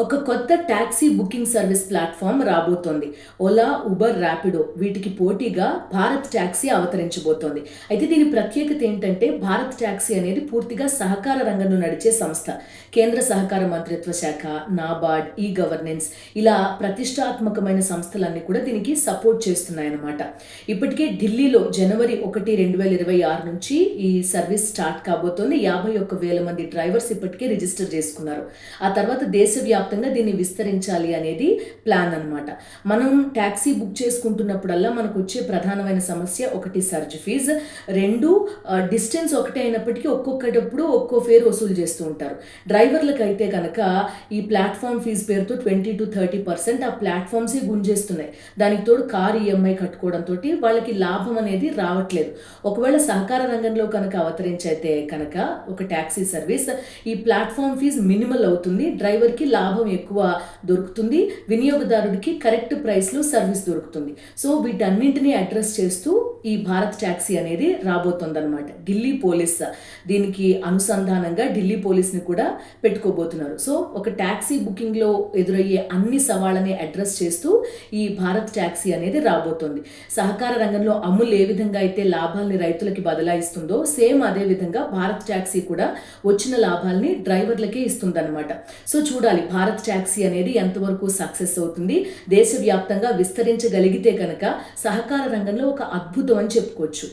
ఒక కొత్త taxi booking service platform రాబోతోంది. ఓలా ఉబర్ ర్యాపిడో వీటికి పోటీగా భారత్ ట్యాక్సీ అవతరించబోతోంది. అయితే దీని ప్రత్యేకత ఏంటంటే భారత్ ట్యాక్సీ అనేది పూర్తిగా సహకార రంగంలో నడిచే సంస్థ. కేంద్ర సహకార మంత్రిత్వ శాఖ నాబార్డ్ ఈ గవర్నెన్స్ ఇలా ప్రతిష్టాత్మకమైన సంస్థలన్నీ కూడా దీనికి సపోర్ట్ చేస్తున్నాయన్నమాట. ఇప్పటికే ఢిల్లీలో జనవరి ఒకటి రెండు వేల ఇరవై ఆరు నుంచి ఈ సర్వీస్ స్టార్ట్ కాబోతోంది. యాభై ఒక్క వేల మంది డ్రైవర్స్ ఇప్పటికే రిజిస్టర్ చేసుకున్నారు. ఆ తర్వాత వ్యాప్తంగా దీన్ని విస్తరించాలి అనేది ప్లాన్ అన్నమాట. మనం ట్యాక్సీ బుక్ చేసుకుంటున్నప్పుడల్లా మనకు వచ్చే ప్రధానమైన సమస్య ఒకటి సర్జ్ ఫీజ్. రెండు డిస్టెన్స్ ఒకటే అయినప్పటికీ ఒక్కొక్కటప్పుడు ఒక్కో ఫేర్ వసూలు చేస్తూ ఉంటారు. డ్రైవర్లకు అయితే కనుక ఈ ప్లాట్ఫామ్ ఫీజు పేరుతో ట్వంటీ టు థర్టీ పర్సెంట్ ఆ ప్లాట్ఫామ్సే గుంజేస్తున్నాయి. దానికి తోడు కార్ ఈఎంఐ కట్టుకోవడంతో వాళ్ళకి లాభం అనేది రావట్లేదు. ఒకవేళ సహకార రంగంలో కనుక అవతరించైతే కనుక ఒక ట్యాక్సీ సర్వీస్ ఈ ప్లాట్ఫామ్ ఫీజు మినిమల్ అవుతుంది. డ్రైవర్కి లాభం ఎక్కువ దొరుకుతుంది. వినియోగదారుడికి కరెక్ట్ ప్రైస్లో సర్వీస్ దొరుకుతుంది. సో వీటన్నింటినీ అడ్రస్ చేస్తూ ఈ భారత్ ట్యాక్సీ అనేది రాబోతోందన్నమాట. ఢిల్లీ పోలీస్ దీనికి అనుసంధానంగా ఢిల్లీ పోలీస్ని కూడా పెట్టుకోబోతున్నారు. సో ఒక ట్యాక్సీ బుకింగ్లో ఎదురయ్యే అన్ని సవాళ్ళని అడ్రస్ చేస్తూ ఈ భారత్ ట్యాక్సీ అనేది రాబోతోంది. సహకార రంగంలో అమూల్ ఏ విధంగా అయితే లాభాల్ని రైతులకి బదలాయిస్తుందో సేమ్ అదే విధంగా భారత్ ట్యాక్సీ కూడా వచ్చిన లాభాల్ని డ్రైవర్లకే ఇస్తుందన్నమాట. సో చూడాలి భారత్ ట్యాక్సీ అనేది ఎంతవరకు సక్సెస్ అవుతుంది? దేశవ్యాప్తంగా విస్తరించగలిగితే కనుక సహకార రంగంలో ఒక అద్భుతం అని చెప్పుకోవచ్చు.